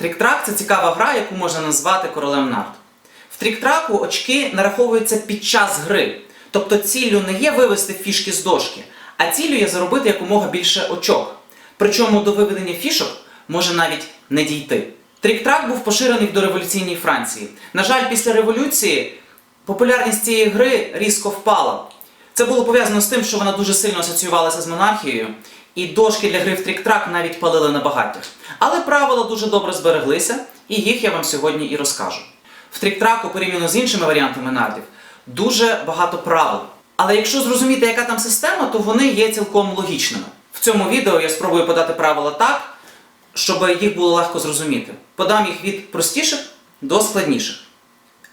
Трік-трак це цікава гра, яку можна назвати королем нарт. В трік-траку очки нараховуються під час гри. Тобто ціллю не є вивести фішки з дошки, а ціллю є заробити якомога більше очок. Причому до виведення фішок може навіть не дійти. Трік-трак був поширений в дореволюційній Франції. На жаль, після революції популярність цієї гри різко впала. Це було пов'язано з тим, що вона дуже сильно асоціювалася з монархією, і дошки для гри в трік-трак навіть палили на багаттях. Але правила дуже добре збереглися, і їх я вам сьогодні і розкажу. В трік-траку, порівняно з іншими варіантами нардів, дуже багато правил. Але якщо зрозуміти, яка там система, то вони є цілком логічними. В цьому відео я спробую подати правила так, щоб їх було легко зрозуміти. Подам їх від простіших до складніших.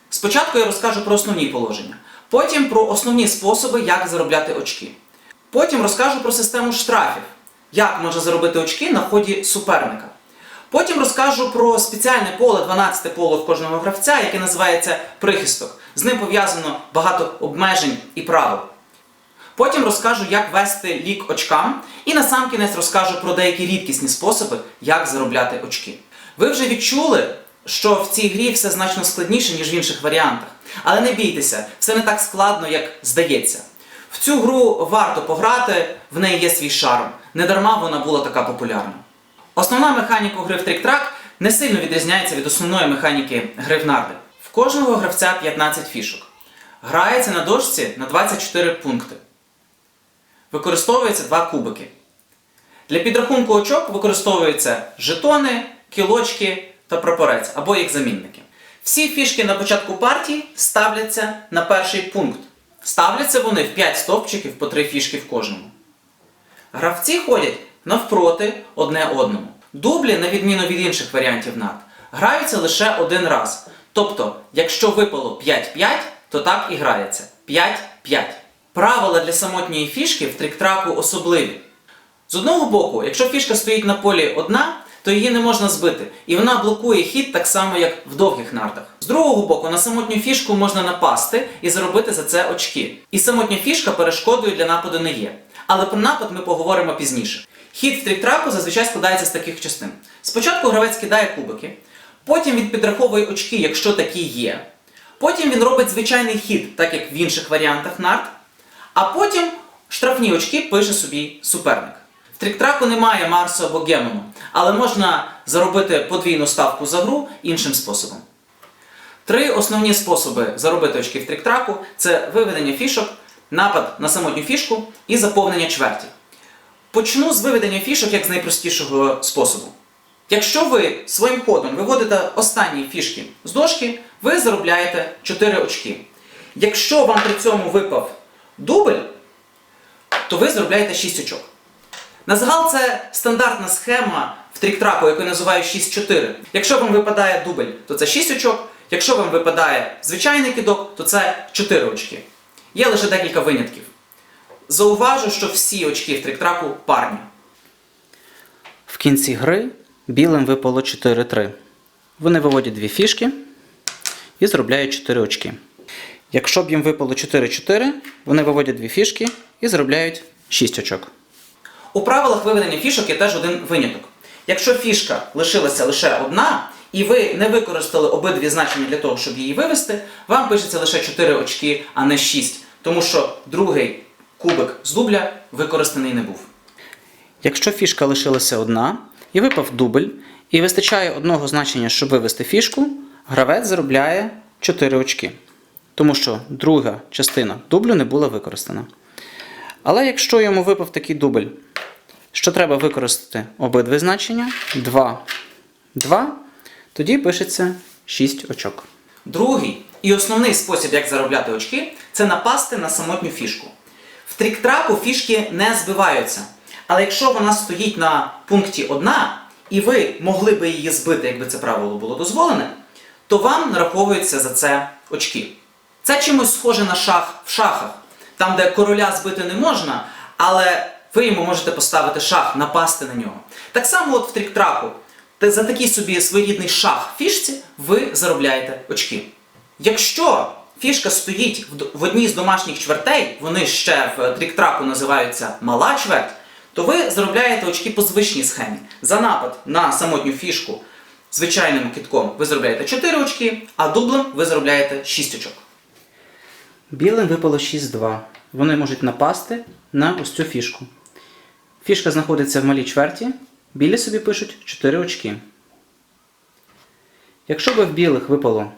Спочатку я розкажу про основні положення, потім про основні способи, як заробляти очки. Потім розкажу про систему штрафів, як можна заробити очки на ході суперника. Потім розкажу про спеціальне поле, 12 поле в кожного гравця, яке називається прихисток. З ним пов'язано багато обмежень і правил. Потім розкажу, як вести лік очкам, і на сам кінець розкажу про деякі рідкісні способи, як заробляти очки. Ви вже відчули, що в цій грі все значно складніше, ніж в інших варіантах. Але не бійтеся, все не так складно, як здається. В цю гру варто пограти, в неї є свій шарм. Недарма вона була така популярна. Основна механіка гри в трік-трак не сильно відрізняється від основної механіки гри в нарди. В кожного гравця 15 фішок. Грається на дошці на 24 пункти. Використовується два кубики. Для підрахунку очок використовуються жетони, кілочки та прапорець або їх замінники. Всі фішки на початку партії ставляться на перший пункт. Ставляться вони в 5 стовпчиків по 3 фішки в кожному. Гравці ходять навпроти одне одному. Дублі, на відміну від інших варіантів нард, граються лише один раз. Тобто, якщо випало 5-5, то так і грається. 5-5. Правила для самотньої фішки в трік-траку особливі. З одного боку, якщо фішка стоїть на полі одна, то її не можна збити, і вона блокує хід так само, як в довгих нартах. З другого боку, на самотню фішку можна напасти і заробити за це очки. І самотня фішка перешкодою для нападу не є. Але про напад ми поговоримо пізніше. Хід в трік-траку зазвичай складається з таких частин. Спочатку гравець кидає кубики, потім він підраховує очки, якщо такі є. Потім він робить звичайний хід, так як в інших варіантах нарт. А потім штрафні очки пише собі суперник. В трік-траку немає Марсу або Гемону, але можна заробити подвійну ставку за гру іншим способом. Три основні способи заробити очки в трік-траку це виведення фішок, напад на самотню фішку і заповнення чверті. Почну з виведення фішок як з найпростішого способу. Якщо ви своїм ходом виводите останні фішки з дошки, ви заробляєте 4 очки. Якщо вам при цьому випав дубль, то ви заробляєте 6 очок. На загал це стандартна схема в трік-траку, яку я називаю 6-4. Якщо вам випадає дубль, то це 6 очок. Якщо вам випадає звичайний кидок, то це 4 очки. Є лише декілька винятків. Зауважу, що всі очки в трік-траку парні. В кінці гри білим випало 4-3. Вони виводять дві фішки і заробляють 4 очки. Якщо б їм випало 4-4, вони виводять дві фішки і заробляють 6 очок. У правилах виведення фішок є теж один виняток. Якщо фішка лишилася лише одна, і ви не використали обидві значення для того, щоб її вивести, вам пишеться лише 4 очки, а не 6, тому що другий кубик з дубля використаний не був. Якщо фішка лишилася одна і випав дубль, і вистачає одного значення, щоб вивести фішку, гравець заробляє 4 очки. Тому що друга частина дублю не була використана. Але якщо йому випав такий дубль, що треба використати обидві значення 2, 2, тоді пишеться 6 очок. Другий і основний спосіб, як заробляти очки, це напасти на самотню фішку. В трік-траку фішки не збиваються. Але якщо вона стоїть на пункті 1, і ви могли би її збити, якби це правило було дозволене, то вам нараховуються за це очки. Це чимось схоже на шах в шахах, там, де короля збити не можна, але ви йому можете поставити шах, напасти на нього. Так само от в трік-траку. Та за такий собі своєрідний шах фішці ви заробляєте очки. Якщо фішка стоїть в одній з домашніх чвертей, вони ще в трік-траку називаються мала чверть, то ви заробляєте очки по звичній схемі. За напад на самотню фішку звичайним китком ви заробляєте 4 очки, а дублем ви заробляєте 6 очок. Білим випало 6-2. Вони можуть напасти на ось цю фішку. Фішка знаходиться в малій чверті. Білі собі пишуть 4 очки. Якщо би в білих випало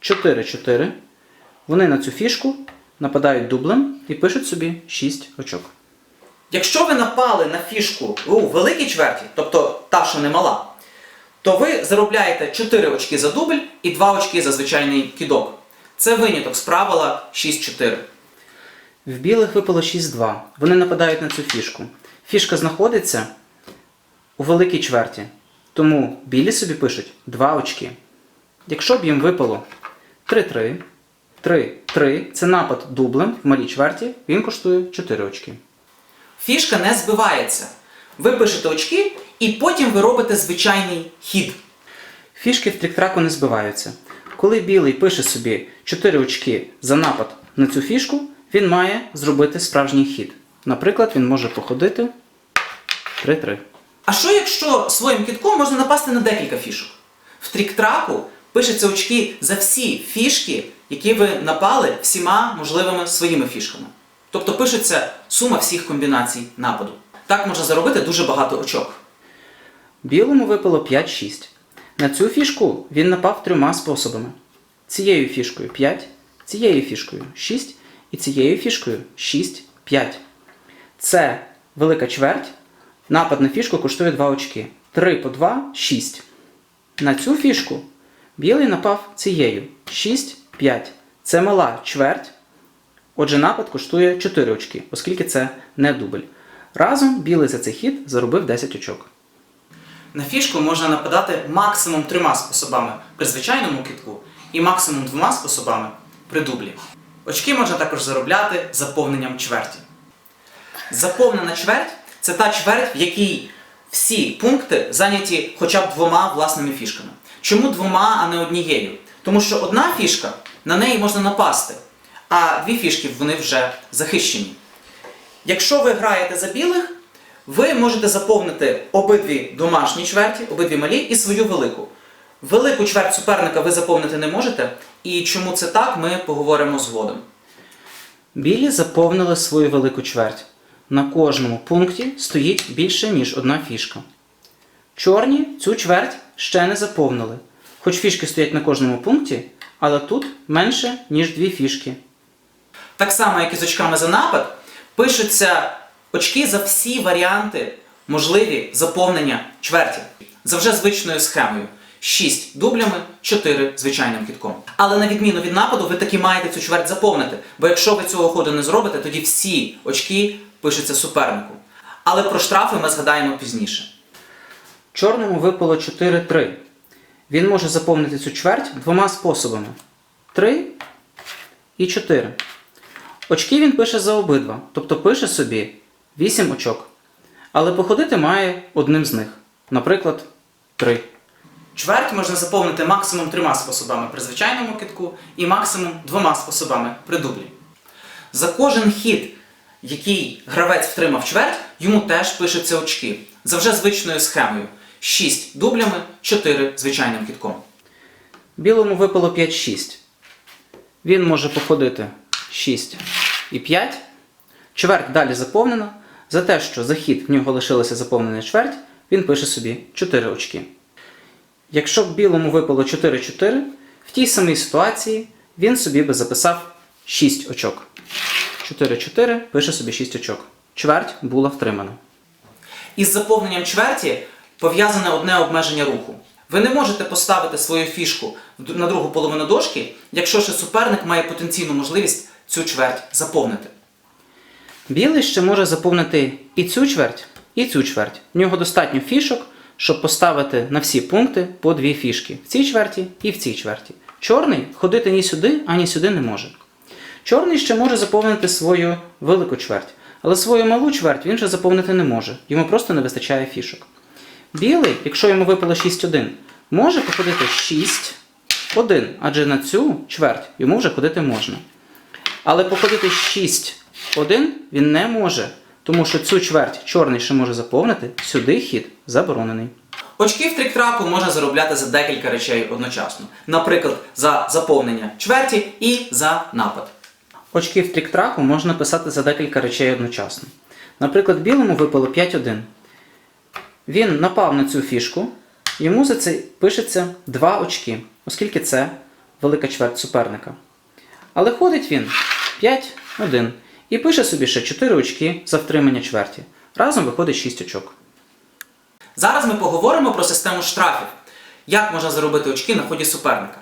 4-4, вони на цю фішку нападають дублем і пишуть собі 6 очок. Якщо ви напали на фішку у великій чверті, тобто та, що не мала, то ви заробляєте 4 очки за дубль і 2 очки за звичайний кидок. Це виняток з правила 6-4. В білих випало 6-2. Вони нападають на цю фішку. Фішка знаходиться у великій чверті. Тому білі собі пишуть 2 очки. Якщо б їм випало 3-3, 3-3 це напад дублем в малій чверті, він коштує 4 очки. Фішка не збивається. Ви пишете очки і потім ви робите звичайний хід. Фішки в трік-траку не збиваються. Коли білий пише собі 4 очки за напад на цю фішку, він має зробити справжній хід. Наприклад, він може походити 3-3. А що якщо своїм китком можна напасти на декілька фішок? В трік-траку пишеться очки за всі фішки, які ви напали всіма можливими своїми фішками. Тобто пишеться сума всіх комбінацій нападу. Так можна заробити дуже багато очок. Білому випало 5-6. На цю фішку він напав трьома способами: цією фішкою 5, цією фішкою 6 і цією фішкою 6-5. Це велика чверть. Напад на фішку коштує 2 очки. 3 по 2 6. На цю фішку білий напав цією 6-5. Це мала чверть. Отже, напад коштує 4 очки, оскільки це не дубль. Разом білий за цей хід заробив 10 очок. На фішку можна нападати максимум трьома способами при звичайному китку і максимум двома способами при дублі. Очки можна також заробляти заповненням чверті. Заповнена чверть це та чверть, в якій всі пункти зайняті хоча б двома власними фішками. Чому двома, а не однією? Тому що одна фішка на неї можна напасти, а дві фішки вони вже захищені. Якщо ви граєте за білих, ви можете заповнити обидві домашні чверті, обидві малі і свою велику. Велику чверть суперника ви заповнити не можете, і чому це так, ми поговоримо згодом. Білі заповнили свою велику чверть. На кожному пункті стоїть більше, ніж одна фішка. Чорні цю чверть ще не заповнили. Хоч фішки стоять на кожному пункті, але тут менше, ніж дві фішки. Так само, як і з очками за напад, пишуться очки за всі варіанти можливі заповнення чверті. За вже звичною схемою. 6 дублями, 4 звичайним кітком. Але на відміну від нападу, ви таки маєте цю чверть заповнити. Бо якщо ви цього ходу не зробите, тоді всі очки пишуться супернику. Але про штрафи ми згадаємо пізніше. Чорному випало 4-3. Він може заповнити цю чверть двома способами: 3 і 4. Очки він пише за обидва, тобто пише собі 8 очок. Але походити має одним з них. Наприклад, 3. Чверть можна заповнити максимум трьома способами при звичайному китку і максимум двома способами при дублі. За кожен хід, який гравець втримав чверть, йому теж пишуться очки. За вже звичною схемою. 6 дублями, 4 звичайним кітком. Білому випало 5-6. Він може походити 6 і 5. Чверть далі заповнена. За те, що за хід в нього лишилася заповнена чверть, він пише собі 4 очки. Якщо б білому випало 4-4, в тій самій ситуації він собі би записав 6 очок. 4-4 пише собі 6 очок. Чверть була втримана. Із заповненням чверті пов'язане одне обмеження руху. Ви не можете поставити свою фішку на другу половину дошки, якщо ще суперник має потенційну можливість цю чверть заповнити. Білий ще може заповнити і цю чверть, і цю чверть. В нього достатньо фішок, щоб поставити на всі пункти по дві фішки в цій чверті і в цій чверті. Чорний ходити ні сюди, ані сюди не може. Чорний ще може заповнити свою велику чверть, але свою малу чверть він вже заповнити не може, йому просто не вистачає фішок. Білий, якщо йому випало 6-1, може походити 6-1, адже на цю чверть йому вже ходити можна. Але походити 6-1 він не може, тому що цю чверть чорний ще може заповнити, сюди хід заборонений. Очки в трік-траку можна заробляти за декілька речей одночасно. Наприклад, за заповнення чверті і за напад. Очки в трік-траку можна писати за декілька речей одночасно. Наприклад, білому випало 5-1. Він напав на цю фішку, йому за це пишеться 2 очки, оскільки це велика чверть суперника. Але ходить він 5-1 і пише собі ще 4 очки за втримання чверті. Разом виходить 6 очок. Зараз ми поговоримо про систему штрафів. Як можна заробити очки на ході суперника?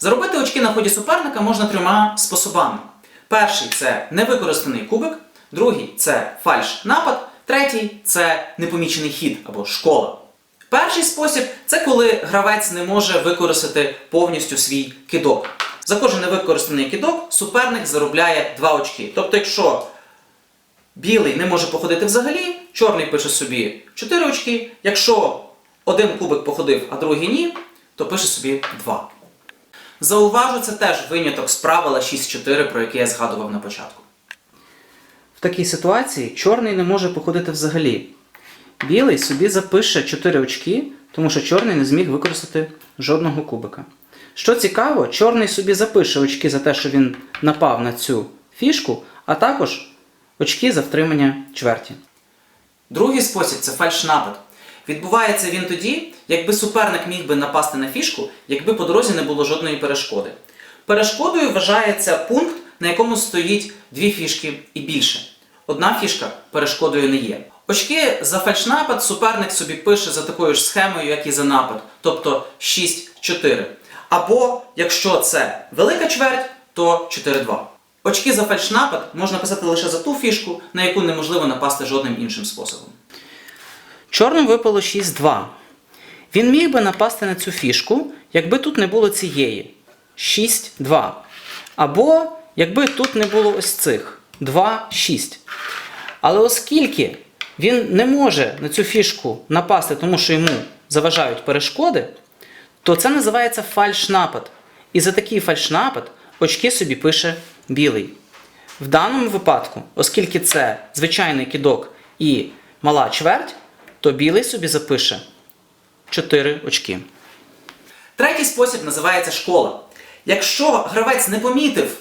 Заробити очки на ході суперника можна трьома способами. Перший це невикористаний кубик, другий це фальш-напад, третій це непомічений хід або школа. Перший спосіб це коли гравець не може використати повністю свій кидок. За кожен невикористаний кидок суперник заробляє 2 очки. Тобто, якщо білий не може походити взагалі, чорний пише собі 4 очки. Якщо один кубик походив, а другий ні, то пише собі 2. Зауважу, це теж виняток з правила 6.4, про яке я згадував на початку. В такій ситуації чорний не може походити взагалі. Білий собі запише 4 очки, тому що чорний не зміг використати жодного кубика. Що цікаво, чорний собі запише очки за те, що він напав на цю фішку, а також очки за втримання чверті. Другий спосіб це фальш-напад. Відбувається він тоді, якби суперник міг би напасти на фішку, якби по дорозі не було жодної перешкоди. Перешкодою вважається пункт, на якому стоїть дві фішки і більше. Одна фішка перешкодою не є. Очки за фальшнапад суперник собі пише за такою ж схемою, як і за напад, тобто 6-4. Або, якщо це велика чверть, то 4-2. Очки за фальшнапад можна писати лише за ту фішку, на яку неможливо напасти жодним іншим способом. Чорним випало 6-2. Він міг би напасти на цю фішку, якби тут не було цієї 6-2. Або якби тут не було ось цих 2-6. Але оскільки він не може на цю фішку напасти, тому що йому заважають перешкоди, то це називається фальшнапад. І за такий фальшнапад очки собі пише білий. В даному випадку, оскільки це звичайний кидок і мала чверть, то білий собі запише 4 очки. Третій спосіб називається школа. Якщо гравець не помітив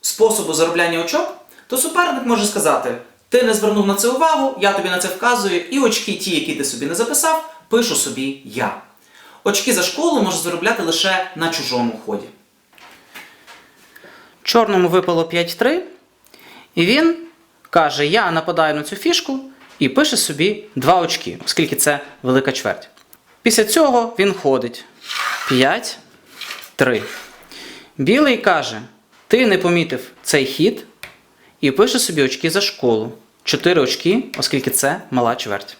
способу заробляння очок, то суперник може сказати: ти не звернув на це увагу, я тобі на це вказую, і очки, ті, які ти собі не записав, пишу собі я. Очки за школу можна заробляти лише на чужому ході. Чорному випало 5-3, і він каже: Я нападаю на цю фішку і пише собі 2 очки, оскільки це велика чверть. Після цього він ходить 5-3. Білий каже: Ти не помітив цей хід і пише собі очки за школу. 4 очки, оскільки це мала чверть.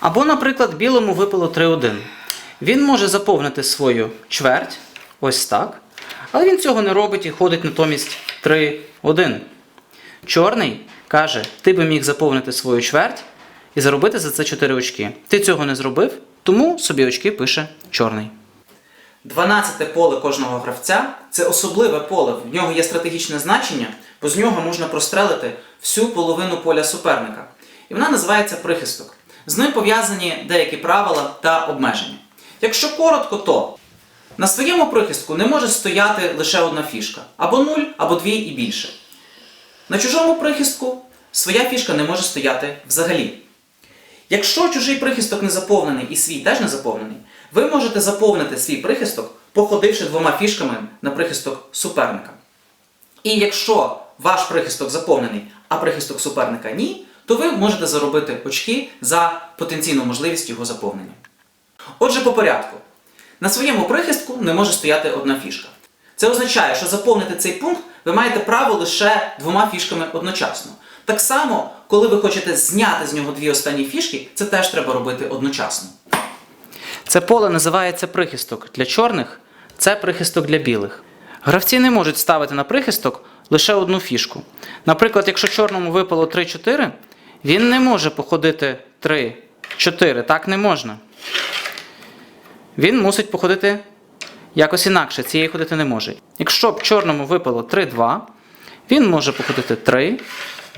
Або, наприклад, білому випало 3-1. Він може заповнити свою чверть, ось так. Але він цього не робить і ходить натомість 3-1. Чорний каже: ти би міг заповнити свою чверть і заробити за це 4 очки. Ти цього не зробив, тому собі очки пише чорний. 12 поле кожного гравця це особливе поле. В нього є стратегічне значення, бо з нього можна прострелити всю половину поля суперника. І вона називається прихисток. З ним пов'язані деякі правила та обмеження. Якщо коротко, то на своєму прихистку не може стояти лише одна фішка, або 0, або 2 і більше. На чужому прихистку своя фішка не може стояти взагалі. Якщо чужий прихисток не заповнений і свій теж не заповнений, ви можете заповнити свій прихисток, походивши двома фішками на прихисток суперника. І якщо ваш прихисток заповнений, а прихисток суперника ні, то ви можете заробити очки за потенційну можливість його заповнення. Отже, по порядку. На своєму прихистку не може стояти одна фішка. Це означає, що заповнити цей пункт ви маєте право лише двома фішками одночасно. Так само, коли ви хочете зняти з нього дві останні фішки, це теж треба робити одночасно. Це поле називається прихисток. Для чорних це прихисток для білих. Гравці не можуть ставити на прихисток лише одну фішку. Наприклад, якщо чорному випало 3-4, він не може походити 3-4. Так не можна. Він мусить походити якось інакше. Цієї ходити не може. Якщо б чорному випало 3-2, він може походити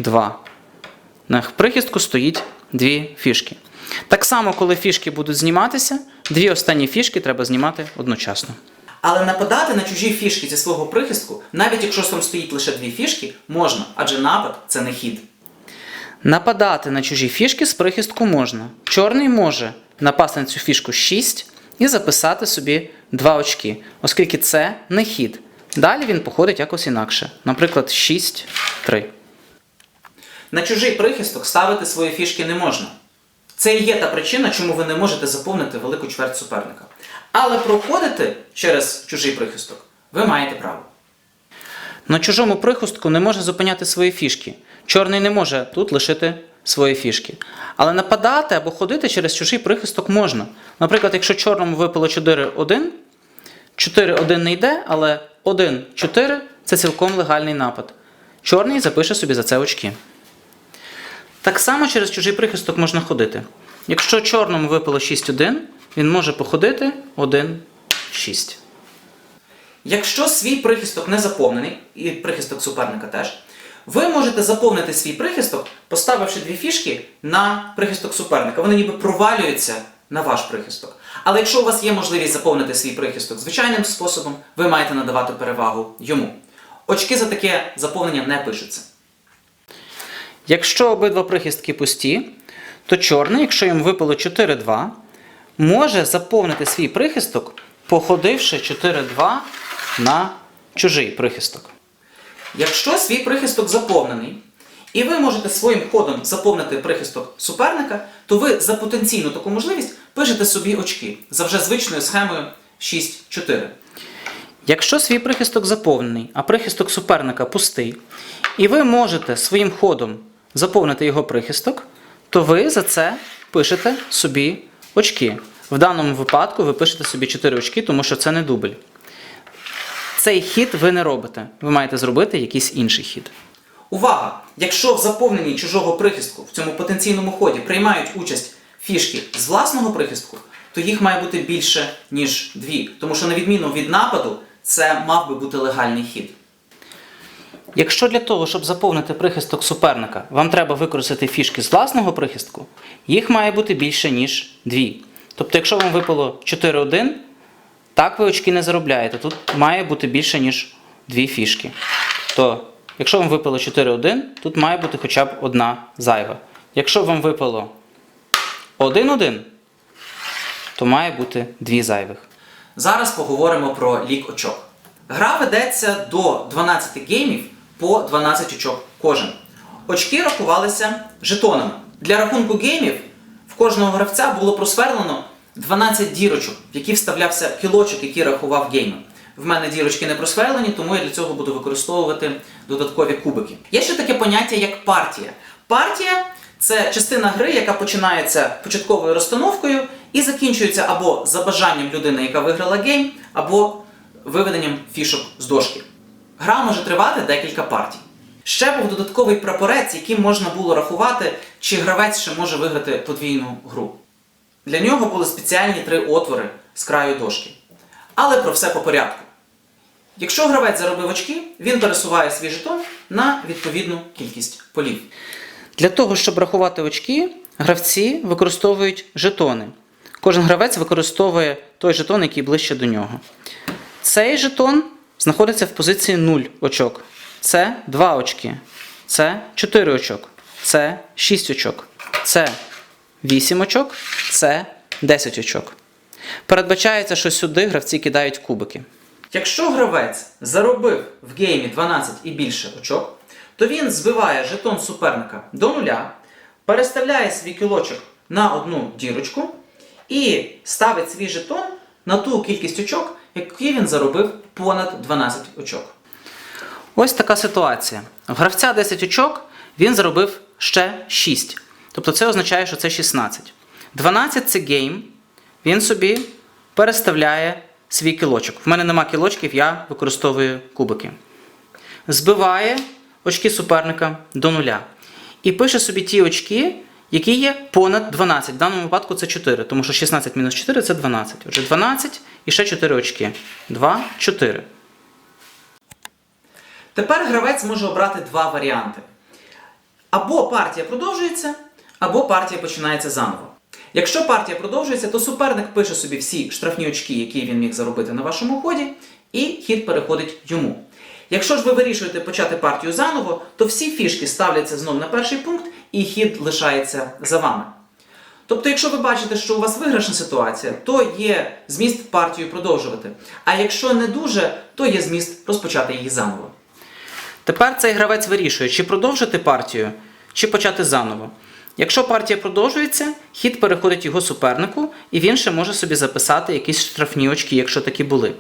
3-2. На прихистку стоїть дві фішки. Так само, коли фішки будуть зніматися, дві останні фішки треба знімати одночасно. Але нападати на чужі фішки зі свого прихистку, навіть якщо там стоїть лише дві фішки, можна, адже напад це не хід. Нападати на чужі фішки з прихистку можна. Чорний може напасти на цю фішку 6 і записати собі 2 очки, оскільки це не хід. Далі він походить якось інакше. Наприклад, 6, 3. На чужий прихисток ставити свої фішки не можна. Це і є та причина, чому ви не можете заповнити велику чверть суперника. Але проходити через чужий прихисток ви маєте право. На чужому прихистку не може зупиняти свої фішки. Чорний не може тут лишити свої фішки. Але нападати або ходити через чужий прихисток можна. Наприклад, якщо чорному випало 4-1, 4-1 не йде, але 1-4 це цілком легальний напад. Чорний запише собі за це очки. Так само через чужий прихисток можна ходити. Якщо чорному випало 6-1, він може походити 1-6. Якщо свій прихисток не заповнений, і прихисток суперника теж, ви можете заповнити свій прихисток, поставивши дві фішки на прихисток суперника. Вони ніби провалюються на ваш прихисток. Але якщо у вас є можливість заповнити свій прихисток звичайним способом, ви маєте надавати перевагу йому. Очки за таке заповнення не пишуться. Якщо обидва прихистки пусті, то чорний, якщо йому випало 4-2, може заповнити свій прихисток, походивши 4-2 на чужий прихисток. Якщо свій прихисток заповнений, і ви можете своїм ходом заповнити прихисток суперника, то ви за потенційну таку можливість пишете собі очки за вже звичною схемою 6-4. Якщо свій прихисток заповнений, а прихисток суперника пустий, і ви можете своїм ходом заповнити його прихисток, то ви за це пишете собі очки. В даному випадку ви пишете собі 4 очки, тому що це не дубль. Цей хід ви не робите. Ви маєте зробити якийсь інший хід. Увага! Якщо в заповненні чужого прихистку в цьому потенційному ході приймають участь фішки з власного прихистку, то їх має бути більше, ніж дві. Тому що, на відміну від нападу, це мав би бути легальний хід. Якщо для того, щоб заповнити прихисток суперника, вам треба використати фішки з власного прихистку, їх має бути більше, ніж дві. Тобто, якщо вам випало 4-1, так ви очки не заробляєте. Тут має бути більше, ніж дві фішки. То, якщо вам випало 4-1, тут має бути хоча б одна зайва. Якщо вам випало 1-1, то має бути дві зайвих. Зараз поговоримо про лік очок. Гра ведеться до 12 геймів по 12 очок кожен. Очки рахувалися жетонами. Для рахунку геймів в кожного гравця було просверлено 12 дірочок, в які вставлявся кілочок, який рахував гейми. В мене дірочки не просверлені, тому я для цього буду використовувати додаткові кубики. Є ще таке поняття, як партія. Партія це частина гри, яка починається початковою розстановкою і закінчується або за бажанням людини, яка виграла гейм, або виведенням фішок з дошки. Гра може тривати декілька партій. Ще був додатковий прапорець, яким можна було рахувати, чи гравець ще може виграти подвійну гру. Для нього були спеціальні три отвори з краю дошки. Але про все по порядку. Якщо гравець заробив очки, він пересуває свій жетон на відповідну кількість полів. Для того, щоб рахувати очки, гравці використовують жетони. Кожен гравець використовує той жетон, який ближче до нього. Цей жетон знаходиться в позиції 0 очок. Це 2 очки. Це 4 очок. Це 6 очок. Це 8 очок. Це 10 очок. Передбачається, що сюди гравці кидають кубики. Якщо гравець заробив в геймі 12 і більше очок, то він збиває жетон суперника до нуля, переставляє свій кілочок на одну дірочку і ставить свій жетон на ту кількість очок, які він заробив понад 12 очок. Ось така ситуація. В гравця 10 очок, він заробив ще 6. Тобто це означає, що це 16. 12 це гейм, він собі переставляє свій кілочок. В мене нема кілочків, я використовую кубики. Збиває очки суперника до нуля. І пише собі ті очки, які є понад 12. В даному випадку це 4, тому що 16 мінус 4 це 12. Отже, 12 і ще 4 очки. 2, 4. Тепер гравець може обрати два варіанти. Або партія продовжується, або партія починається заново. Якщо партія продовжується, то суперник пише собі всі штрафні очки, які він міг заробити на вашому ході, і хід переходить йому. Якщо ж ви вирішуєте почати партію заново, то всі фішки ставляться знов на перший пункт, і хід лишається за вами. Тобто, якщо ви бачите, що у вас виграшна ситуація, то є зміст партію продовжувати. А якщо не дуже, то є зміст розпочати її заново. Тепер цей гравець вирішує, чи продовжити партію, чи почати заново. Якщо партія продовжується, хід переходить його супернику, і він ще може собі записати якісь штрафні очки, якщо такі були.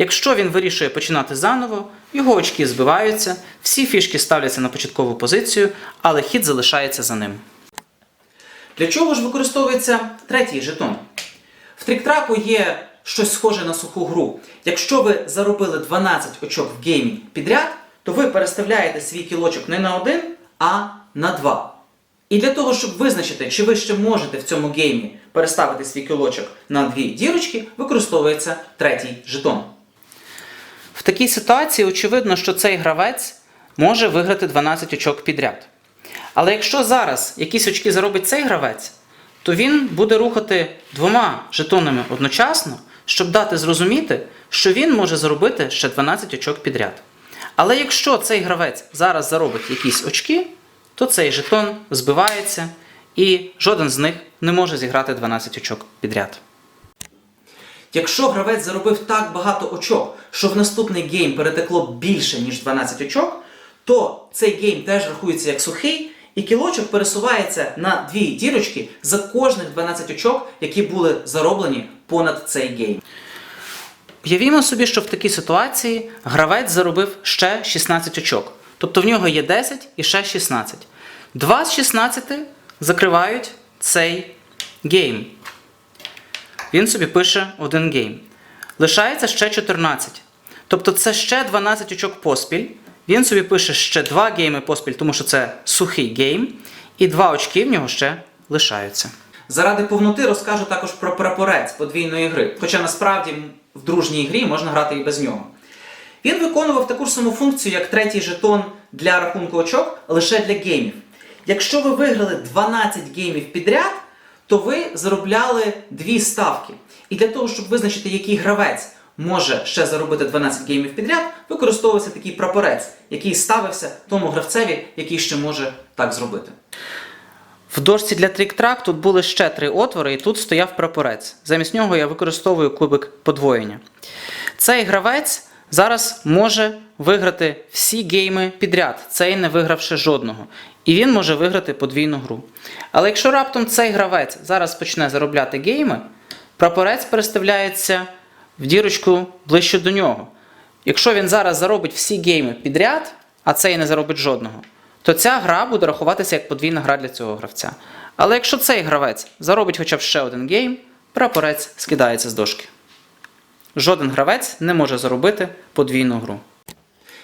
Якщо він вирішує починати заново, його очки збиваються, всі фішки ставляться на початкову позицію, але хід залишається за ним. Для чого ж використовується третій жетон? В трік-траку є щось схоже на суху гру. Якщо ви заробили 12 очок в геймі підряд, то ви переставляєте свій кілочок не на один, а на два. І для того, щоб визначити, чи ви ще можете в цьому геймі переставити свій кілочок на дві дірочки, використовується третій жетон. В такій ситуації очевидно, що цей гравець може виграти 12 очок підряд. Але якщо зараз якісь очки заробить цей гравець, то він буде рухати двома жетонами одночасно, щоб дати зрозуміти, що він може заробити ще 12 очок підряд. Але якщо цей гравець зараз заробить якісь очки, то цей жетон збивається і жоден з них не може зіграти 12 очок підряд. Якщо гравець заробив так багато очок, що в наступний гейм перетекло більше, ніж 12 очок, то цей гейм теж рахується як сухий, і кілочок пересувається на дві дірочки за кожних 12 очок, які були зароблені понад цей гейм. Уявімо собі, що в такій ситуації гравець заробив ще 16 очок. Тобто в нього є 10 і ще 16. Два з 16 закривають цей гейм. Він собі пише один гейм. Лишається ще 14. Тобто це ще 12 очок поспіль. Він собі пише ще 2 гейми поспіль, тому що це сухий гейм. І 2 очки в нього ще лишаються. Заради повноти розкажу також про прапорець подвійної гри, хоча насправді в дружній грі можна грати і без нього. Він виконував таку ж саму функцію, як третій жетон для рахунку очок лише для геймів. Якщо ви виграли 12 геймів підряд, то ви заробляли дві ставки. І для того, щоб визначити, який гравець може ще заробити 12 геймів підряд, використовувався такий прапорець, який ставився тому гравцеві, який ще може так зробити. В дошці для трік-трак тут були ще три отвори, і тут стояв прапорець. Замість нього я використовую кубик подвоєння. Цей гравець зараз може виграти всі гейми підряд, цей не вигравши жодного. І він може виграти подвійну гру. Але якщо раптом цей гравець зараз почне заробляти гейми, прапорець переставляється в дірочку ближче до нього. Якщо він зараз заробить всі гейми підряд, а цей не заробить жодного, то ця гра буде рахуватися як подвійна гра для цього гравця. Але якщо цей гравець заробить хоча б ще один гейм, прапорець скидається з дошки. Жоден гравець не може заробити подвійну гру.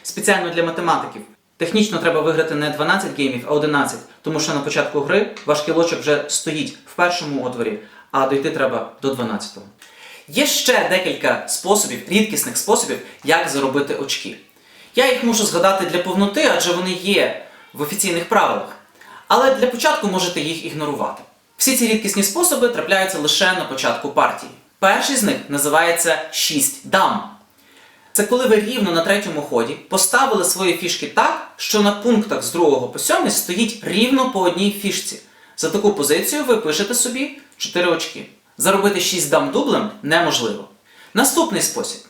Спеціально для математиків. Технічно треба виграти не 12 геймів, а 11, тому що на початку гри ваш кілочок вже стоїть в першому отворі, а дойти треба до 12-го. Є ще декілька способів, рідкісних способів, як заробити очки. Я їх можу згадати для повноти, адже вони є в офіційних правилах. Але для початку можете їх ігнорувати. Всі ці рідкісні способи трапляються лише на початку партії. Перший з них називається 6 дам. Це коли ви рівно на третьому ході поставили свої фішки так, що на пунктах з 2 по 7 стоїть рівно по одній фішці. За таку позицію ви пишете собі 4 очки. Заробити 6 дам дублем неможливо. Наступний спосіб.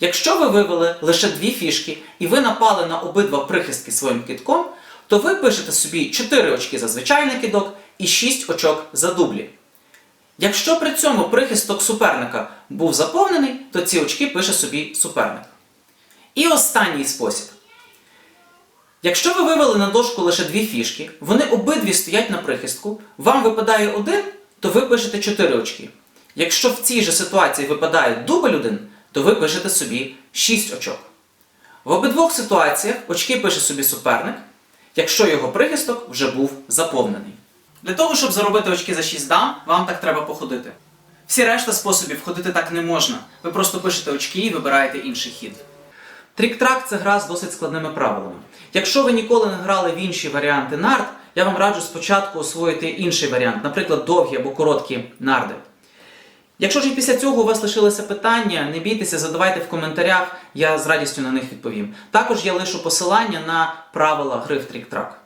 Якщо ви вивели лише дві фішки і ви напали на обидва прихистки своїм китком, то ви пишете собі 4 очки за звичайний кидок і 6 очок за дублі. Якщо при цьому прихисток суперника був заповнений, то ці очки пише собі суперник. І останній спосіб. Якщо ви вивели на дошку лише дві фішки, вони обидві стоять на прихистку, вам випадає один, то ви пишете 4 очки. Якщо в цій же ситуації випадає дубль один, то ви пишете собі 6 очок. В обидвох ситуаціях очки пише собі суперник, якщо його прихисток вже був заповнений. Для того, щоб заробити очки за 6 дам, вам так треба походити. Всі решта способів ходити так не можна. Ви просто пишете очки і вибираєте інший хід. Трік-трак це гра з досить складними правилами. Якщо ви ніколи не грали в інші варіанти нарт, я вам раджу спочатку освоїти інший варіант, наприклад, довгі або короткі нарди. Якщо ж і після цього у вас лишилися питання, не бійтеся, задавайте в коментарях, я з радістю на них відповім. Також я лишу посилання на правила гри в трік-трак.